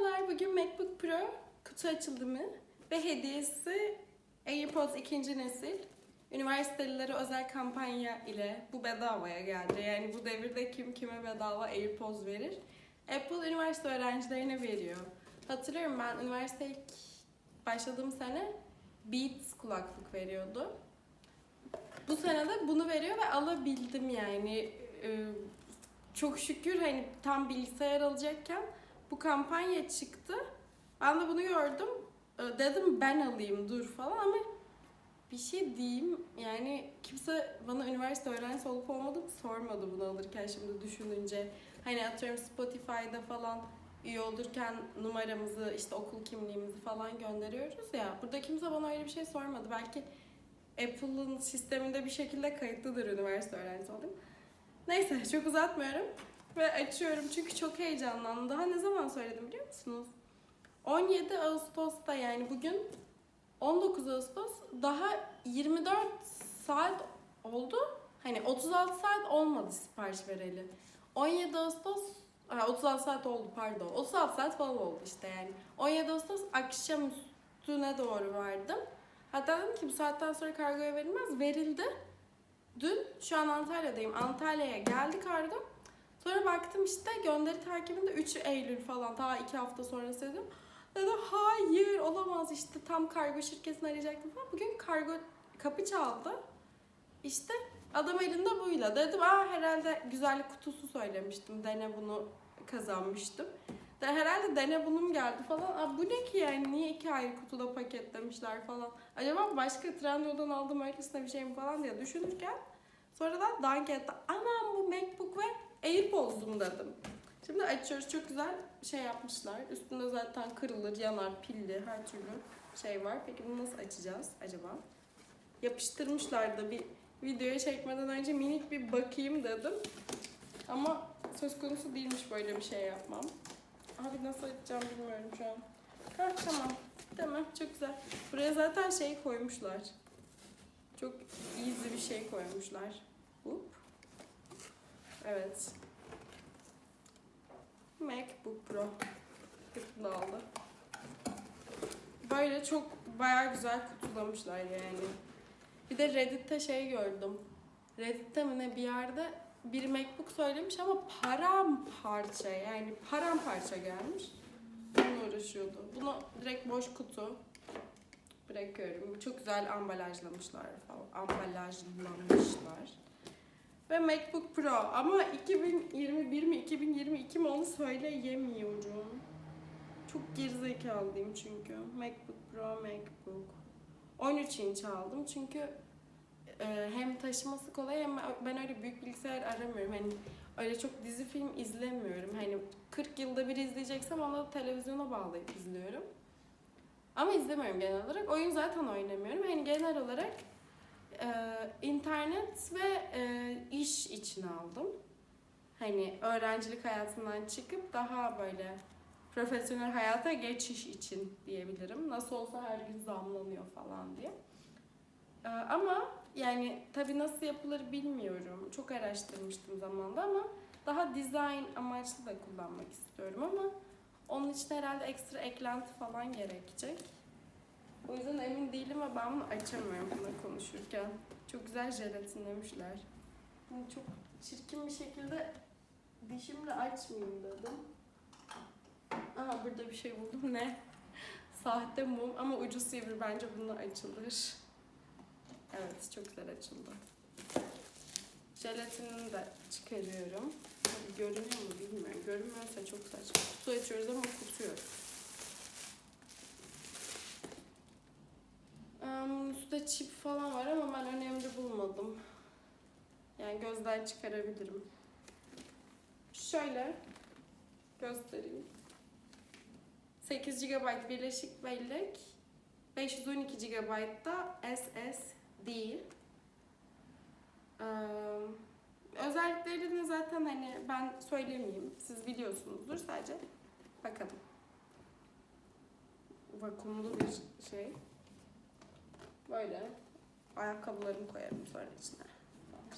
Merhabalar, bugün MacBook Pro kutu açılımı ve hediyesi AirPods ikinci nesil. Üniversitelilere özel kampanya ile bu bedavaya geldi. Yani bu devirde kim kime bedava AirPods verir? Apple üniversite öğrencilerine veriyor. Hatırlıyorum ben üniversiteye ilk başladığım sene Beats kulaklık veriyordu. Bu sene de bunu veriyor ve alabildim yani. Ee, Çok şükür hani tam bilgisayar alacakken bu kampanya çıktı. Ben de bunu gördüm. Ee, Dedim ben alayım dur falan ama bir şey diyeyim yani kimse bana üniversite öğrencisi olup olmadığımı sormadı bunu alırken şimdi düşününce. Hani atıyorum Spotify'da falan üye olurken numaramızı işte okul kimliğimizi falan gönderiyoruz ya. Burada kimse bana öyle bir şey sormadı. Belki Apple'ın sisteminde bir şekilde kayıtlıdır üniversite öğrencisi olayım. Neyse çok uzatmıyorum. Ve açıyorum çünkü çok heyecanlandım. Daha ne zaman söyledim biliyor musunuz? 17 Ağustos'ta yani bugün 19 Ağustos daha 24 saat oldu. Hani 36 saat olmadı sipariş vereli. 17 Ağustos ha, 36 saat oldu pardon. 36 saat falan oldu işte yani. 17 Ağustos akşam üstüne doğru vardım. Hatta dedim ki bu saatten sonra kargoya verilmez. Verildi. Dün şu an Antalya'dayım. Antalya'ya geldi kargo. Sonra baktım işte gönderi takibinde 3 Eylül falan daha 2 hafta sonrası dedim. Dedim hayır olamaz işte tam kargo şirketini arayacaktım falan. Bugün kargo kapı çaldı. İşte adam elinde buyla. Dedim aa herhalde güzellik kutusu söylemiştim. Dene bunu kazanmıştım. De, herhalde dene bunum geldi falan. Aa, bu ne ki yani niye iki ayrı kutuda paketlemişler falan. Acaba başka Trendyol'dan aldığım öylesine bir şey mi falan diye düşünürken sonradan dank etti. Anam bu MacBook ve AirPods'um dedim. Şimdi açıyoruz. Çok güzel şey yapmışlar. Üstünde zaten kırılır, yanar, pilli, her türlü şey var. Peki bunu nasıl açacağız acaba? Yapıştırmışlar da bir videoya çekmeden önce minik bir bakayım dedim. Ama söz konusu değilmiş böyle bir şey yapmam. Abi nasıl açacağım bilmiyorum şu an. Ha tamam. Tamam çok güzel. Buraya zaten şey koymuşlar. Çok easy bir şey koymuşlar. Hop. Evet. MacBook Pro. Kutuda aldı. Böyle çok bayağı güzel kutulamışlar yani. Bir de Reddit'te şey gördüm. Reddit'te mi ne bir yerde bir MacBook söylemiş ama paramparça yani paramparça gelmiş. Bununla uğraşıyordu. Bunu direkt boş kutu bırakıyorum. Çok güzel ambalajlamışlar falan. Ambalajlamışlar. Ve MacBook Pro ama 2021 mi 2022 mi onu söyleyemiyorum. Çok gerizekalıyım çünkü. MacBook Pro, MacBook. 13 inç aldım çünkü e, hem taşıması kolay hem ben öyle büyük bilgisayar aramıyorum. Hani öyle çok dizi film izlemiyorum. Hani 40 yılda bir izleyeceksem onu da televizyona bağlayıp izliyorum. Ama izlemiyorum genel olarak. Oyun zaten oynamıyorum. Hani genel olarak e, internet ve e, iş için aldım. Hani öğrencilik hayatından çıkıp daha böyle profesyonel hayata geçiş için diyebilirim. Nasıl olsa her gün zamlanıyor falan diye. E, ama yani tabii nasıl yapılır bilmiyorum. Çok araştırmıştım zamanda ama daha design amaçlı da kullanmak istiyorum ama onun için herhalde ekstra eklenti falan gerekecek. O yüzden emin değilim ve ben bunu açamıyorum buna konuşurken. Çok güzel jelatinlemişler. Yani çok çirkin bir şekilde dişimle açmayayım dedim. Aha burada bir şey buldum. Ne? Sahte mum ama ucu sivri. Bence bununla açılır. Evet çok güzel açıldı. Jelatinini de çıkarıyorum. Tabii görünüyor mu bilmiyorum. Görünmüyorsa çok saçma. Kutu açıyoruz ama kutu üstte çip falan var ama ben önemli bulmadım. Yani gözden çıkarabilirim. Şöyle göstereyim. 8 GB birleşik bellek, 512 GB da SSD. Ee, özelliklerini zaten hani ben söylemeyeyim. Siz biliyorsunuzdur sadece. Bakalım. Vakumlu bir şey. Böyle ayakkabılarımı koyarım sonra içine.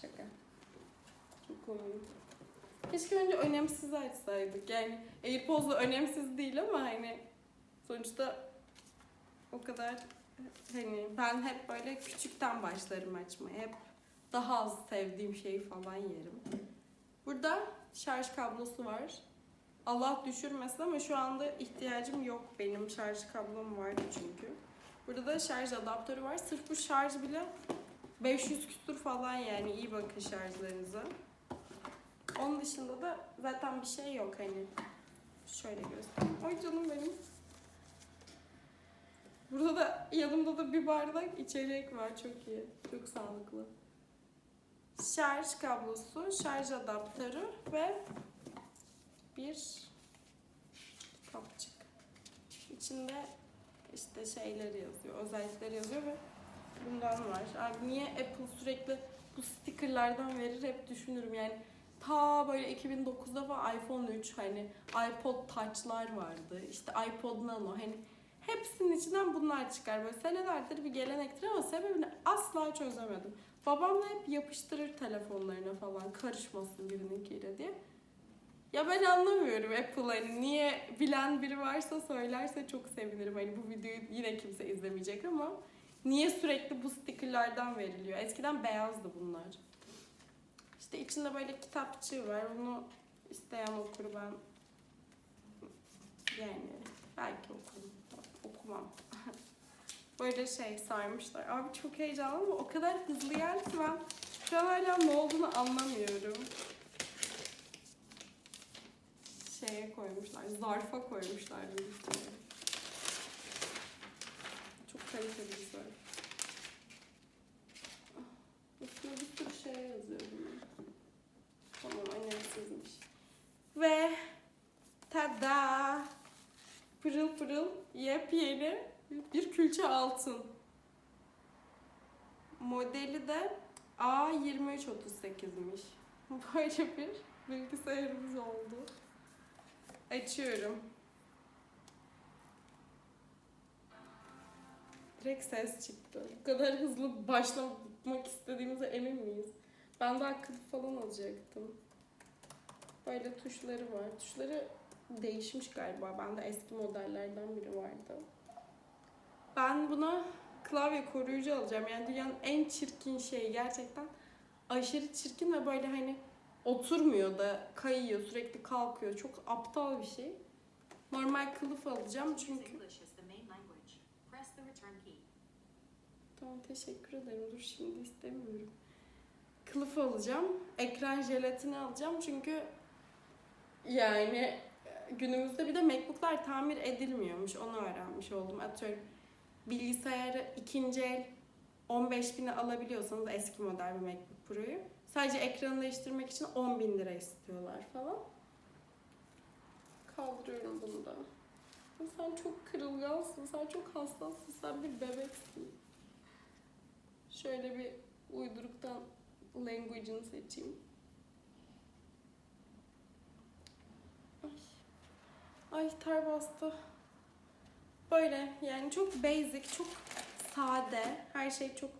Şaka. Çok komik. Keşke önce önemsiz açsaydık. Yani AirPods da önemsiz değil ama hani sonuçta o kadar hani ben hep böyle küçükten başlarım açmaya. Hep daha az sevdiğim şeyi falan yerim. Burada şarj kablosu var. Allah düşürmesin ama şu anda ihtiyacım yok. Benim şarj kablom vardı çünkü. Burada da şarj adaptörü var. Sırf bu şarj bile 500 küsur falan yani iyi bakın şarjlarınıza. Onun dışında da zaten bir şey yok hani. Şöyle göstereyim. Ay canım benim. Burada da yanımda da bir bardak içecek var. Çok iyi. Çok sağlıklı. Şarj kablosu, şarj adaptörü ve bir kapçık. İçinde işte şeyleri yazıyor, özellikleri yazıyor ve bundan var. Abi niye Apple sürekli bu stickerlardan verir hep düşünürüm yani. Ta böyle 2009'da falan iPhone 3 hani iPod Touch'lar vardı. işte iPod Nano hani hepsinin içinden bunlar çıkar. Böyle senelerdir bir gelenektir ama sebebini asla çözemedim. Babam da hep yapıştırır telefonlarına falan karışmasın birininkiyle diye. Ya ben anlamıyorum Apple hani niye bilen biri varsa söylerse çok sevinirim. Hani bu videoyu yine kimse izlemeyecek ama niye sürekli bu stickerlardan veriliyor? Eskiden beyazdı bunlar. İşte içinde böyle kitapçığı var. Onu isteyen okur ben. Yani belki okurum. Okumam. Böyle şey sarmışlar. Abi çok heyecanlı ama o kadar hızlı geldi ki ben şu an hala ne olduğunu anlamıyorum. Şeye koymuşlar, zarfa koymuşlar büyük ihtimalle. Çok kaliteli bir zarf. Ah, Üstüne bir sürü şey yazıyor bunun. Tamam önemsizmiş. Ve tada! Pırıl pırıl yepyeni bir külçe altın. Modeli de A2338'miş. Böyle bir bilgisayarımız oldu. Açıyorum. Direkt ses çıktı. Bu kadar hızlı başlamak istediğimize emin miyiz? Ben daha kılıf falan alacaktım. Böyle tuşları var. Tuşları değişmiş galiba. Bende eski modellerden biri vardı. Ben buna klavye koruyucu alacağım. Yani dünyanın en çirkin şeyi gerçekten aşırı çirkin ve böyle hani oturmuyor da kayıyor sürekli kalkıyor. Çok aptal bir şey. Normal kılıf alacağım çünkü. Tamam teşekkür ederim. Dur şimdi istemiyorum. Kılıf alacağım. Ekran jelatini alacağım çünkü yani günümüzde bir de MacBook'lar tamir edilmiyormuş. Onu öğrenmiş oldum. Atıyorum bilgisayarı ikinci el 15 bine alabiliyorsanız eski model bir MacBook Pro'yu sadece ekranı değiştirmek için 10 bin lira istiyorlar falan. Kaldırıyorum bunu da. Sen çok kırılgansın, sen çok hassassın, sen bir bebeksin. Şöyle bir uyduruktan language'ını seçeyim. Ay. Ay ter bastı. Böyle yani çok basic, çok sade. Her şey çok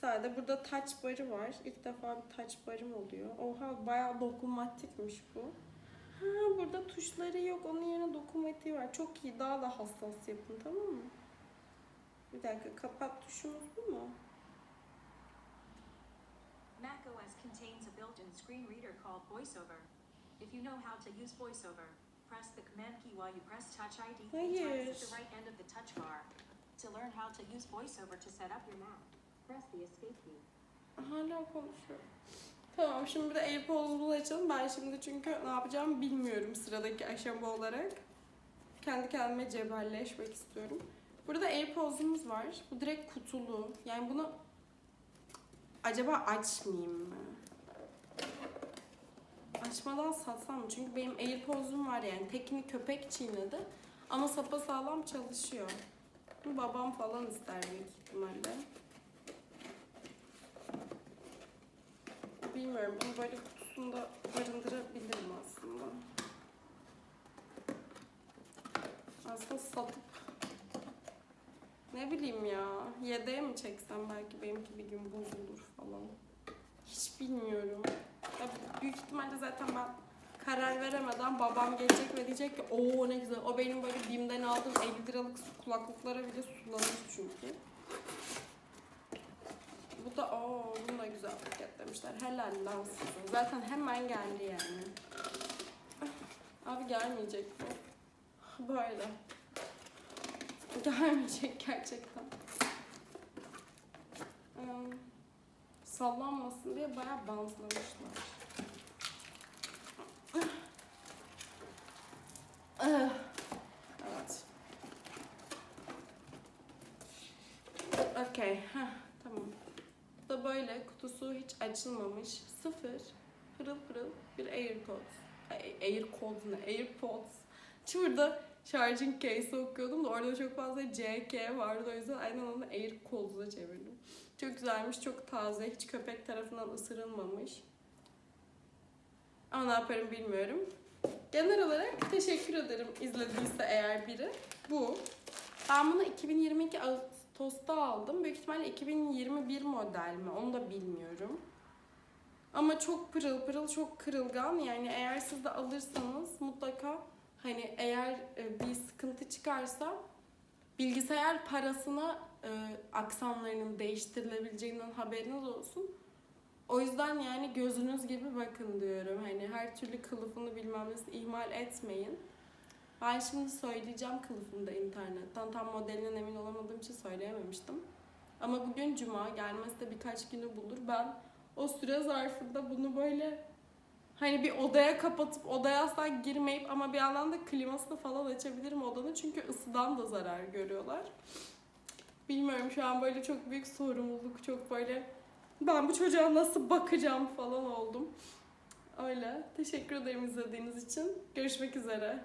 sade. Burada touch barı var. İlk defa bir touch barım oluyor. Oha bayağı dokunmatikmiş bu. Ha burada tuşları yok. Onun yerine dokunmatiği var. Çok iyi. Daha da hassas yapın tamam mı? Bir dakika kapat tuşumuz bu mu? macOS contains a built-in screen reader called VoiceOver. If you know how to use VoiceOver, press the Command key while you press Touch ID three times at the right end of the touch bar. To learn how to use VoiceOver to set up your Mac, Hala konuşuyor. Tamam şimdi bir de AirPods'u açalım. Ben şimdi çünkü ne yapacağımı bilmiyorum sıradaki aşama olarak. Kendi kendime cebelleşmek istiyorum. Burada AirPods'umuz var. Bu direkt kutulu. Yani bunu acaba açmayayım mı? Açmadan satsam mı? Çünkü benim AirPods'um var yani. Tekini köpek çiğnedi. Ama sapasağlam çalışıyor. Bu babam falan ister büyük ihtimalle. Bilmiyorum. Bunu böyle kutusunda barındırabilirim aslında. Aslında satıp ne bileyim ya yedeğe mi çeksem belki benimki bir gün bozulur falan. Hiç bilmiyorum. Ya büyük ihtimalle zaten ben karar veremeden babam gelecek ve diyecek ki o ne güzel. O benim böyle BİM'den aldığım 50 liralık kulaklıklara bile sulanmış çünkü. Da o bunu da güzel paketlemişler. Helal lan. Zaten hemen geldi yani. Abi gelmeyecek bu. Böyle. Gelmeyecek gerçekten. Hmm, sallanmasın diye bayağı bantlamışlar. Ah, Evet. Okey. Böyle kutusu hiç açılmamış. Sıfır. Pırıl pırıl bir AirPods. AirPods ne? AirPods. Şurada charging case okuyordum da orada çok fazla CK vardı. O yüzden aynen onu AirPods'a çevirdim. Çok güzelmiş, çok taze. Hiç köpek tarafından ısırılmamış. Ama ne yaparım bilmiyorum. Genel olarak teşekkür ederim izlediyse eğer biri. Bu. Ben bunu 2022 Ağustos'ta aldım. Büyük ihtimalle 2021 model mi onu da bilmiyorum. Ama çok pırıl pırıl, çok kırılgan. Yani eğer siz de alırsanız mutlaka hani eğer e, bir sıkıntı çıkarsa bilgisayar parasına e, aksamlarının değiştirilebileceğinden haberiniz olsun. O yüzden yani gözünüz gibi bakın diyorum. Hani her türlü kılıfını bilmem ihmal etmeyin. Ben şimdi söyleyeceğim kılıfını da internetten. Tam modelinden emin olamadığım için söyleyememiştim. Ama bugün cuma gelmesi de birkaç günü bulur. Ben o süre zarfında bunu böyle hani bir odaya kapatıp odaya asla girmeyip ama bir yandan da klimasını falan açabilirim odanın. Çünkü ısıdan da zarar görüyorlar. Bilmiyorum şu an böyle çok büyük sorumluluk, çok böyle ben bu çocuğa nasıl bakacağım falan oldum. Öyle. Teşekkür ederim izlediğiniz için. Görüşmek üzere.